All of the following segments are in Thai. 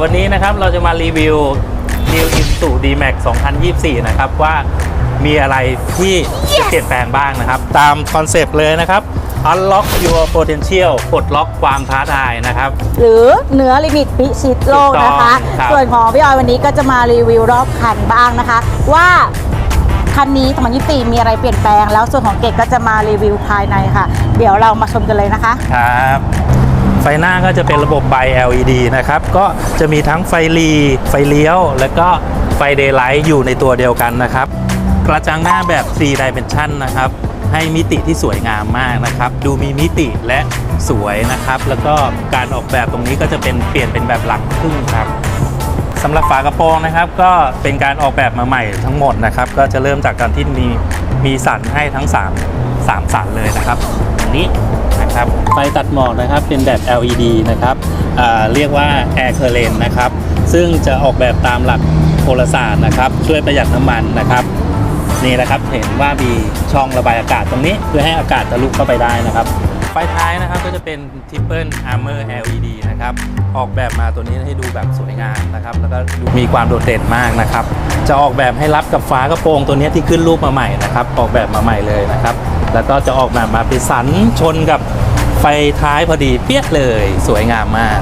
วันนี้นะครับเราจะมารีวิว New Isuzu D-Max 2024 นะครับ ว่ามีอะไรที่จะเปลี่ยนแปลงบ้างนะครับ ตามคอนเซปต์เลยนะครับ Unlock your potential ปลดล็อกความท้าทายนะครับ หรือเหนือลิมิตพิชิตโลกนะคะถูกต้องครับ ส่วนของพี่ออยวันนี้ก็จะมารีวิวรอบคันบ้างนะคะ ว่าคันนี้2024มีอะไรเปลี่ยนแปลง แล้วส่วนของเกดก็จะมารีวิวภายในค่ะ เดี๋ยวเรามาชมกันเลยนะคะ ครับ ไฟหน้าก็จะเป็นระบบไฟ LED นะครับ ก็จะมีทั้งไฟรี ไฟเลี้ยว แล้วก็ไฟเดย์ไลท์อยู่ในตัวเดียวกันนะครับ กระจังหน้าแบบ 3 dimension นะครับ ให้มิติที่สวยงามมากนะครับ ดูมีมิติและสวยนะครับ แล้วก็การออกแบบตรงนี้ก็จะเป็นเปลี่ยนเป็นแบบหลังครึ่งครับสำหรับฝากระโปรงนะครับ ก็เป็นการออกแบบมาใหม่ทั้งหมดนะครับ ก็จะเริ่มจากการที่มีมีสันให้ทั้ง 3 3 สันเลยนะครับนนี้ ครับไฟตัดหมอกนะครับเป็นแบบ LED นะครับเรียกว่า Air Current นะครับซึ่งจะออกแบบตามหลักโหราศาสตร์นะครับ ช่วยประหยัดน้ำมันนะครับนี่นะครับเห็นว่ามีช่องระบายอากาศตรงนี้ เพื่อให้อากาศทะลุเข้าไปได้นะครับ ไฟท้ายนะครับก็จะเป็น Triple Armor LED นะครับออกแบบมาตัวนี้ให้ดูแบบสวยงามนะครับ แล้วก็ดูมีความโดดเด่นมากนะครับ จะออกแบบให้รับกับฟ้ากระโปรงตัวนี้ที่ขึ้นรูปมาใหม่นะครับ ออกแบบมาใหม่เลยนะครับ แล้วก็จะออกแบบมาเป็นสันชนกับ ไฟท้ายพอดีเปี้ยเลย สวยงามมาก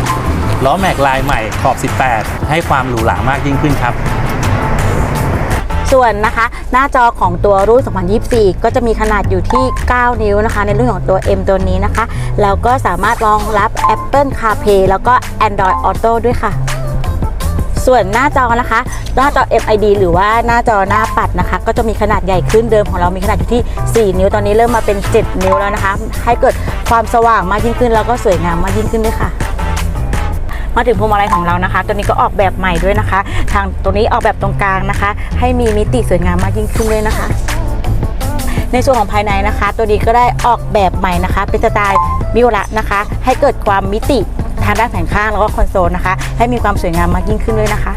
ล้อแม็กลายใหม่ขอบ 18 ให้ความหรูหรามากยิ่งขึ้นครับส่วนนะคะหน้าจอของตัวรุ่น 2024 ก็จะมีขนาดอยู่ที่ 9 นิ้วนะคะ ในรุ่นของตัว M ตัวนี้นะคะ แล้วก็สามารถรองรับ Apple CarPlay แล้วก็ Android Auto ด้วยค่ะ ส่วนหน้าจอนะคะ หน้าจอ MID หรือว่าหน้าจอหน้าปัดนะคะ ก็จะมีขนาดใหญ่ขึ้นเดิมของเรามีขนาดอยู่ที่ 4 นิ้วตอนนี้เริ่มมาเป็น 7 นิ้วแล้วนะคะ ให้เกิดความสว่างมากยิ่งขึ้นแล้วก็สวยงามมากยิ่งขึ้นด้วยค่ะมาถึงพวงมาลัยของเรานะคะ ตัวนี้ก็ออกแบบใหม่ด้วยนะคะ ทางตัวนี้ออกแบบตรงกลางนะคะ ให้มีมิติสวยงามมากยิ่งขึ้นด้วยนะคะ ในส่วนของภายในนะคะ ตัวนี้ก็ได้ออกแบบใหม่นะคะ เป็นสไตล์มิวระนะคะ ให้เกิดความมิติ ทางด้านแผงข้างแล้วก็คอนโซลนะคะ ให้มีความสวยงามมากยิ่งขึ้นด้วยนะคะ